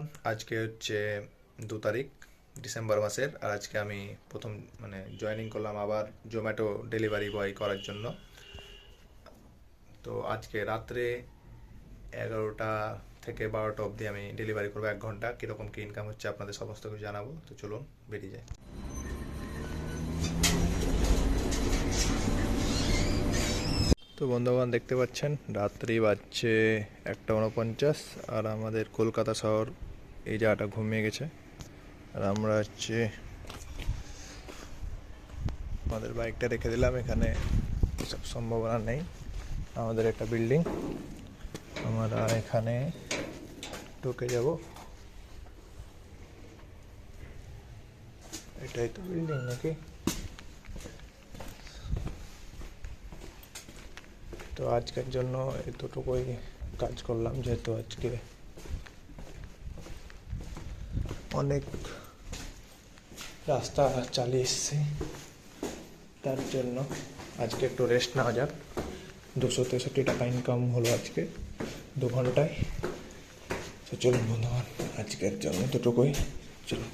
বন্ধুগণ আজকে হচ্ছে দু তারিখ, ডিসেম্বর মাসের, আর আজকে আমি প্রথম মানে জয়েনিং করলাম আবার জোম্যাটো ডেলিভারি বয় করার জন্য। তো আজকে রাত্রে এগারোটা থেকে বারোটা অবধি আমি ডেলিভারি করব এক ঘণ্টা। কীরকম কী ইনকাম হচ্ছে আপনাদের সমস্ত কিছু জানাব? তো চলুন, বেরিয়ে যাই। তো বন্ধুগণ, দেখতে পাচ্ছেন, রাত্রি বাজছে একটা উনপঞ্চাশ, আর আমাদের কলকাতা শহর এই জায়গাটা ঘুমিয়ে গেছে। আর আমরা হচ্ছে আমাদের বাইকটা রেখে দিলাম, এখানে সব সম্ভাবনা নেই। আমাদের একটা বিল্ডিং, আমরা এখানে ঢুকে যাব। এটাই তো বিল্ডিং নাকি? তো আজকের জন্য এতটুকুই কাজ করলাম, যেহেতু আজকে অনেক রাস্তা চালিয়ে এসছি। তার জন্য আজকে একটু রেস্ট নেওয়া যাক। দুশো তেষট্টি টাকা ইনকাম হলো আজকে দু ঘন্টায় তো চলুন বন্ধুবান আজকের জন্য দুটুকুই চলুন।